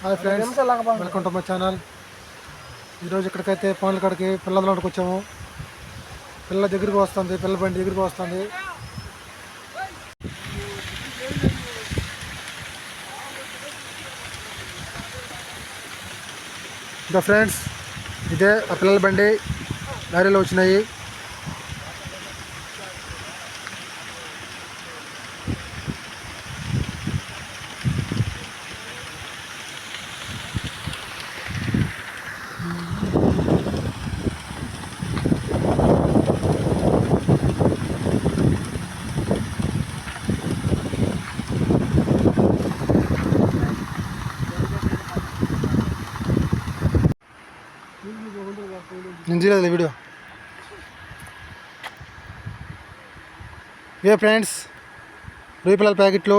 Hi friends welcome to my channel ఈరోజు ఇక్కడికైతే పనుల కాడికి పిల్లల లోటుకు వచ్చాము పిల్లల దగ్గరికి వస్తుంది పిల్లల బండి దగ్గరికి వస్తుంది. ఇంకా ఫ్రెండ్స్ ఇదే ఆ పిల్లల బండి. లారీలో వచ్చినాయి. నేను చేయలేదు వీడియో. ఏ ఫ్రెండ్స్ రొయ్య పిల్లల ప్యాకెట్లు.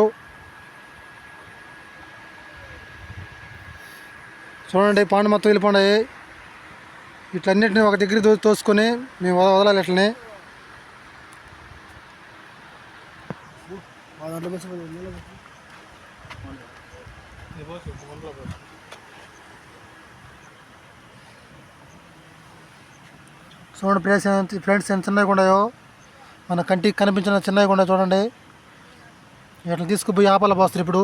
చూడండి పాండు మొత్తం వెళ్ళిపోయి ఇట్లన్నిటిని ఒక దగ్గర తోసుకొని మేము వదలాలి ఇట్లనే చూడండి ప్లేస్ ఫ్రెండ్స్ ఎంత చిన్నగా ఉన్నాయో. మన కంటికి కనిపించిన చిన్నగా ఉన్నాయి చూడండి. ఇట్లా తీసుకుపోయి ఆపాల పోస్తారు ఇప్పుడు.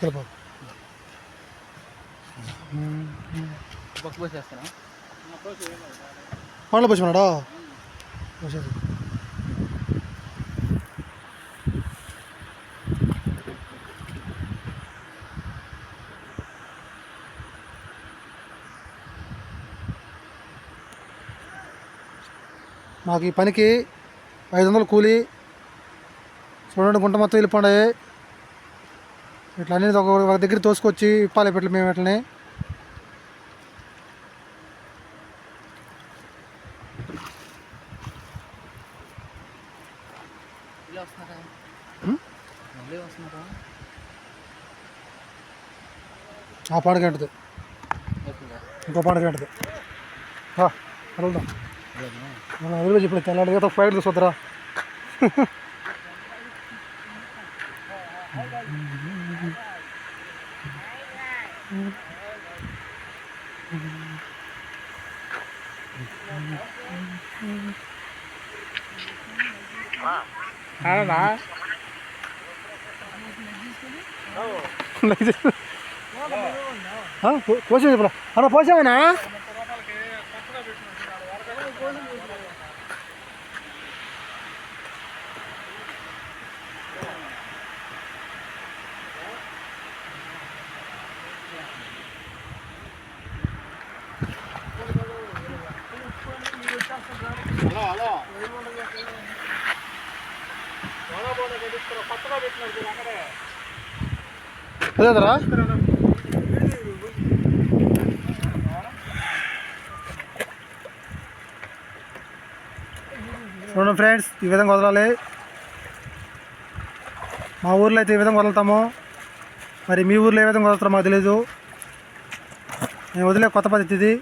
తెలిపో బొక్క పోసేస్తాను పండ్లు పోసుకున్నాడా పోసేది మాకు ఈ పనికి ఐదు వందలు కూలి చూడండి గుంట మొత్తం వెళ్ళిపోండి ఇట్లా అనేది ఒక ఒక దగ్గర తోసుకొచ్చి ఇప్పాలి పెట్టి మేము ఇట్లని ఆ ఎప్పుడు ఇంకో పాడకి ఉంటుంది వెళ్దాం మనం ఎదురు చెప్పిన తెల్లాడిగా ఫ్లైట్ తీసుకొద్దురా పోసే చెప్పరా అన్న పోసామనా అదేదరా చూడండి ఫ్రెండ్స్ ఈ విధంగా వదలాలి. మా ఊర్లో అయితే ఈ విధంగా వదులుతాము? మరి మీ ఊర్లో ఏ విధంగా వదులుతారో మాకు తెలీదు. నేను వదిలే కొత్త పద్ధతి ఇది.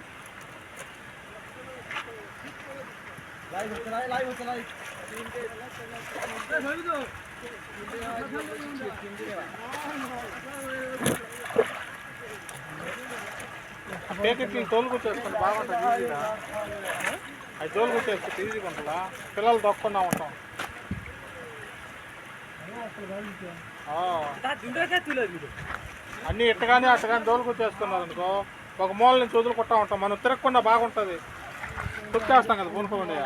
పేకెట్లు తోలు కుట్టేసుకుంటే బాగుంటుంది ఈజీగా అది తోలు కుట్టేసుకుంటే ఈజీగా ఉంటుందా? పిల్లలు దొక్కకుండా ఉంటాం అన్నీ ఇట్టగానే అట్టగానే తోలు కుట్టేసుకున్నారు అనుకో ఒక మూల నుంచి వదులుకుంటా ఉంటాం మనం తిరగకుండా బాగుంటుంది. కుట్టేస్తాం కదా పూనుకోండి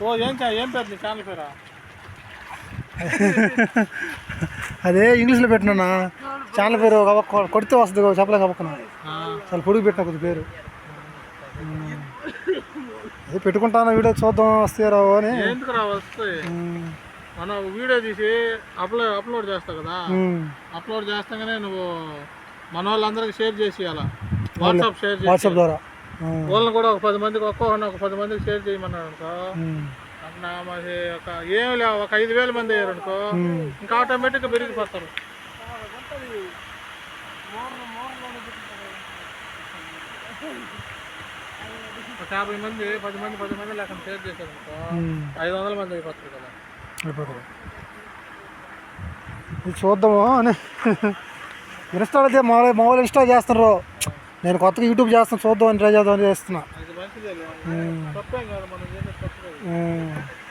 ఓ ఏం ఏం పేరు నీ ఛానల్ పేరా? అదే ఇంగ్లీష్లో పెట్టినా ఛానల్ పేరు కొడితే వస్తుంది చెప్పలేక కప్పకున్నా చాలా పొడుగు పెట్టిన కొద్ది పేరు. అదే పెట్టుకుంటాను వీడియో చూద్దాం వస్తే రావు అని. మనం వీడియో తీసి అప్లోడ్ అప్లోడ్ చేస్తావు కదా. అప్లోడ్ చేస్తాగానే నువ్వు మన వాళ్ళందరికీ షేర్ చేసి అలా వాట్సాప్ షేర్ వాట్సాప్ ద్వారా. వాళ్ళని కూడా ఒక పది మందికి ఒక్కొక్కరిని ఒక పది మందికి షేర్ చేయమన్నాడు అనుకో మరి ఒక ఏమి లే ఒక ఐదు వేల మంది అయ్యారు అనుకో. ఇంకా ఆటోమేటిక్గా పెరిగిపోతారు. ఒక యాభై మంది పది మంది పది మంది లేకుండా షేర్ చేశారు అనుకో. ఐదు వందల మంది అయిపోతారు కదా. అయిపోతుంది ఇది చూద్దాము అని. ఇన్స్టాల్ అయితే మా మా వాళ్ళు ఇన్స్టాల్ చేస్తున్నారు. నేను కొత్తగా యూట్యూబ్ చేస్తాను చూద్దాం అని ట్రై చేద్దాం అని చేస్తున్నా. 嗯。